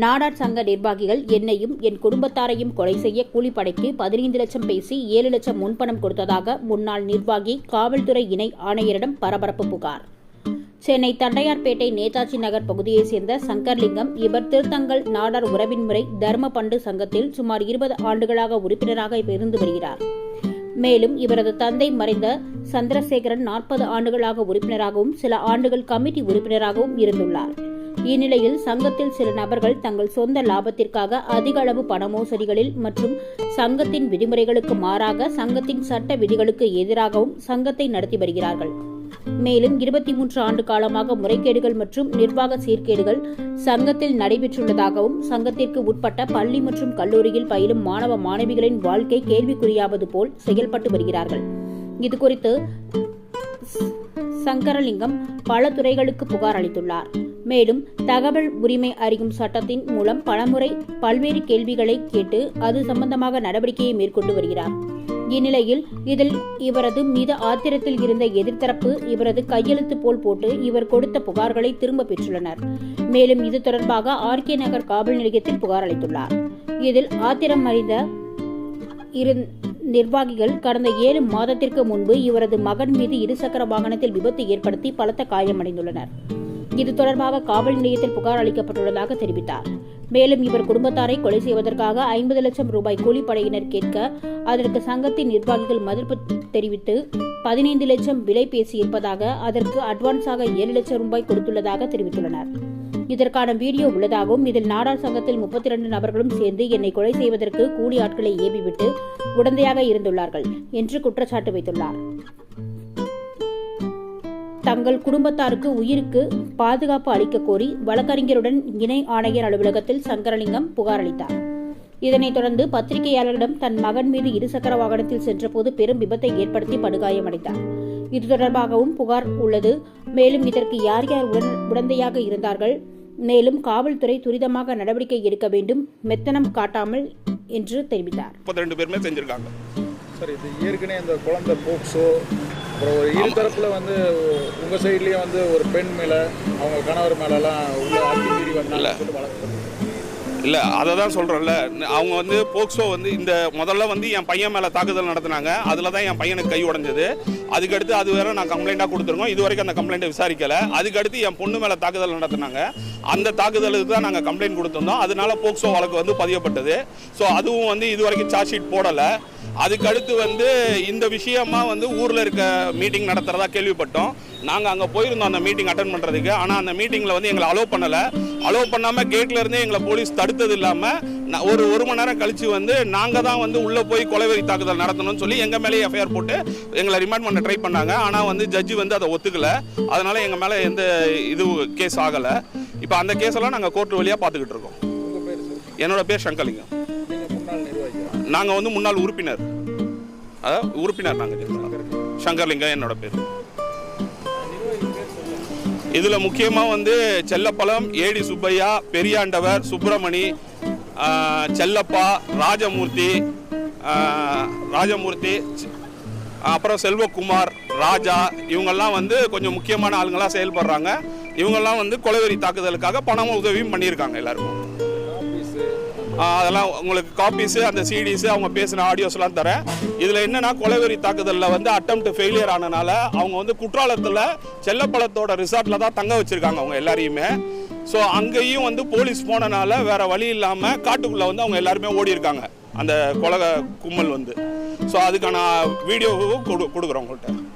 நாடார் சங்க நிர்வாகிகள் என்னையும் என் குடும்பத்தாரையும் கொலை செய்ய கூலிப்படைக்கு பதினைந்து லட்சம் பேசி ஏழு லட்சம் முன்பணம் கொடுத்ததாக முன்னாள் நிர்வாகி காவல்துறை இணை ஆணையரிடம் பரபரப்பு புகார். சென்னை தண்டையார்பேட்டை நேதாஜி நகர் பகுதியைச் சேர்ந்த சங்கர்லிங்கம் இவர் திருத்தங்கள் நாடார் உறவின் முறை தர்ம பண்டு சங்கத்தில் சுமார் இருபது ஆண்டுகளாக உறுப்பினராக இருந்து வருகிறார். மேலும் இவரது தந்தை மறைந்த சந்திரசேகரன் நாற்பது ஆண்டுகளாக உறுப்பினராகவும் சில ஆண்டுகள் கமிட்டி உறுப்பினராகவும் இருந்துள்ளார். இந்நிலையில் சங்கத்தில் சில நபர்கள் தங்கள் சொந்த லாபத்திற்காக அதிக அளவு பண மோசடிகளில் மற்றும் சங்கத்தின் விதிமுறைகளுக்கு மாறாக சங்கத்தின் சட்ட விதிகளுக்கு எதிராகவும் சங்கத்தை நடத்தி வருகிறார்கள். மேலும் இருபத்தி மூன்று ஆண்டு காலமாக முறைகேடுகள் மற்றும் நிர்வாக சீர்கேடுகள் சங்கத்தில் நடைபெற்றுள்ளதாகவும் சங்கத்திற்கு உட்பட்ட பள்ளி மற்றும் கல்லூரியில் பயிலும் மாணவ மாணவிகளின் வாழ்க்கை கேள்விக்குறியாவது போல் செயல்பட்டு வருகிறார்கள். இதுகுறித்து சங்கரலிங்கம் பல துறைகளுக்கு புகார் அளித்துள்ளார். மேலும் தகவல் உரிமை அறியும் சட்டத்தின் மூலம் பலமுறை பல்வேறு கேள்விகளை கேட்டு அது சம்பந்தமாக நடவடிக்கையை மேற்கொண்டு வருகிறார். இந்நிலையில் இதில் இவரது மீது ஆத்திரத்தில் இருந்த எதிர்த்தரப்பு இவரது கையெழுத்து போல் போட்டு இவர் கொடுத்த புகார்களை திரும்ப பெற்றுள்ளனர். மேலும் இது தொடர்பாக ஆர்கே நகர் காவல் நிலையத்தில் புகார் அளித்துள்ளார். இதில் ஆத்திரம் அறிந்த இரு நிர்வாகிகள் கடந்த ஏழு மாதத்திற்கு முன்பு இவரது மகன் மீது இருசக்கர வாகனத்தில் விபத்து ஏற்படுத்தி பலத்த காயமடைந்துள்ளனர். இது தொடர்பாக காவல் நிலையத்தில் புகார் அளிக்கப்பட்டுள்ளதாக தெரிவித்தார். மேலும் இவர் குடும்பத்தாரை கொலை செய்வதற்காக ஐம்பது லட்சம் ரூபாய் கூலிப்படையினர் கேட்க அதற்கு சங்கத்தின் நிர்வாகிகள் மதிப்பு தெரிவித்து பதினைந்து லட்சம் விலை பேசியிருப்பதாக அதற்கு அட்வான்ஸாக ஏழு லட்சம் ரூபாய் கொடுத்துள்ளதாக தெரிவித்துள்ளனர். இதற்கான வீடியோ உள்ளதாகவும் இதில் நாடார் சங்கத்தில் முப்பத்தி இரண்டு நபர்களும் சேர்ந்து என்னை கொலை செய்வதற்கு கூலி ஆட்களை ஏவிவிட்டு உடந்தையாக இருந்துள்ளார்கள் என்று குற்றச்சாட்டு வைத்துள்ளார். தங்கள் குடும்பத்தாருக்கு உயிருக்கு பாதுகாப்பு அளிக்க கோரி வழக்கறிஞருடன் இணை ஆணையர் அலுவலகத்தில் சங்கரலிங்கம் புகார் அளித்தார். இதனைத் தொடர்ந்து பத்திரிகையாளரிடம் தன் மகன் மீது இருசக்கர வாகனத்தில் சென்றபோது பெரும் விபத்தை ஏற்படுத்தி படுகாயமடைந்தார் இது தொடர்பாகவும் புகார் உள்ளது. மேலும் இதற்கு யார் யார் உடன் உடந்தையாக இருந்தார்கள்? மேலும் காவல்துறை துரிதமாக நடவடிக்கை எடுக்க வேண்டும் மெத்தனம் காட்டாமல் என்று தெரிவித்தார். முப்பத்தி ரெண்டு பேருமே செஞ்சுருக்காங்க. சார் இது ஏற்கனவே இந்த குழந்தை போக்சோ அப்புறம் ஒரு இரு தரப்புல வந்து உங்க சைட்லயும் வந்து ஒரு பெண் மேல அவங்க கணவர் மேலலாம் உள்ள அத்துமீறி வந்தாங்க வழக்கு. இல்லை அதை தான் சொல்கிறோம்ல அவங்க வந்து போக்சோ வந்து இந்த முதல்ல வந்து என் பையன் மேலே தாக்குதல் நடத்துனாங்க. அதில் தான் என் பையனுக்கு கை உடைஞ்சது. அதுக்கடுத்து அது வேற நான் கம்ப்ளைண்ட்டாக கொடுத்துருக்கோம். இது வரைக்கும் அந்த கம்ப்ளைண்ட்டை விசாரிக்கலை. அதுக்கடுத்து என் பொண்ணு மேலே தாக்குதல் நடத்துனாங்க. அந்த தாக்குதலுக்கு தான் நாங்கள் கம்ப்ளைண்ட் கொடுத்துருந்தோம். அதனால போக்சோ வழக்கு வந்து பதியப்பட்டது. ஸோ அதுவும் வந்து இது வரைக்கும் சார்ஜ் ஷீட் போடலை. அதுக்கடுத்து வந்து இந்த விஷயமா வந்து ஊரில் இருக்க மீட்டிங் நடத்துகிறதா கேள்விப்பட்டோம். நாங்கள் அங்கே போயிருந்தோம் அந்த மீட்டிங் அட்டன் பண்ணுறதுக்கு ஆனால் அந்த மீட்டிங்கில் வந்து எங்களை அலோவ் பண்ணலை. அலோவ் பண்ணாமல் கேட்டில் இருந்தே எங்களை போலீஸ் தடுத்தது இல்லாமல் ஒரு ஒரு மணி நேரம் கழித்து வந்து நாங்கள் தான் வந்து உள்ளே போய் கொலைவெறி தாக்குதல் நடத்தணும்னு சொல்லி எங்கள் மேலே எஃப்ஐஆர் போட்டு எங்களை ரிமாண்ட் பண்ண ட்ரை பண்ணாங்க. ஆனால் வந்து ஜட்ஜி வந்து அதை ஒத்துக்கலை. அதனால் எங்கள் மேலே எந்த இது கேஸ் ஆகலை. இப்போ அந்த கேஸெல்லாம் நாங்கள் கோர்ட் வழியாக பார்த்துக்கிட்டு இருக்கோம். பேர் என்னோட பேர் சங்கலிங்கம். நாங்கள் வந்து முன்னாள் உறுப்பினர். அதாவது உறுப்பினர் நாங்கள் சங்கர்லிங்கம் என்னோட பேர். இதில் முக்கியமாக வந்து செல்லப்பழம் ஏடி சுப்பையா பெரியாண்டவர் சுப்பிரமணி செல்லப்பா ராஜமூர்த்தி ராஜமூர்த்தி அப்புறம் செல்வகுமார் ராஜா இவங்கெல்லாம் வந்து கொஞ்சம் முக்கியமான ஆளுங்களாக செயல்படுறாங்க. இவங்கெல்லாம் வந்து கொலைவெறி தாக்குதலுக்காக பணமும் உதவியும் பண்ணியிருக்காங்க எல்லாருக்கும். அதெல்லாம் உங்களுக்கு காப்பீஸு அந்த சிடிஸு அவங்க பேசின ஆடியோஸ்லாம் தரேன். இதில் என்னென்னா கொலைவெறி தாக்குதலில் வந்து அட்டம் ஃபெயிலியர் ஆனனால அவங்க வந்து குற்றாலத்தில் செல்லப்பழத்தோட ரிசார்ட்டில் தான் தங்க வச்சுருக்காங்க அவங்க எல்லாரையுமே. ஸோ அங்கேயும் வந்து போலீஸ் போனனால வேற வழி இல்லாமல் காட்டுக்குள்ளே வந்து அவங்க எல்லாருமே ஓடி இருக்காங்க. அந்த கொலை கும்மல் வந்து. ஸோ அதுக்கான வீடியோவும் கொடு கொடுக்குறோம் உங்கள்கிட்ட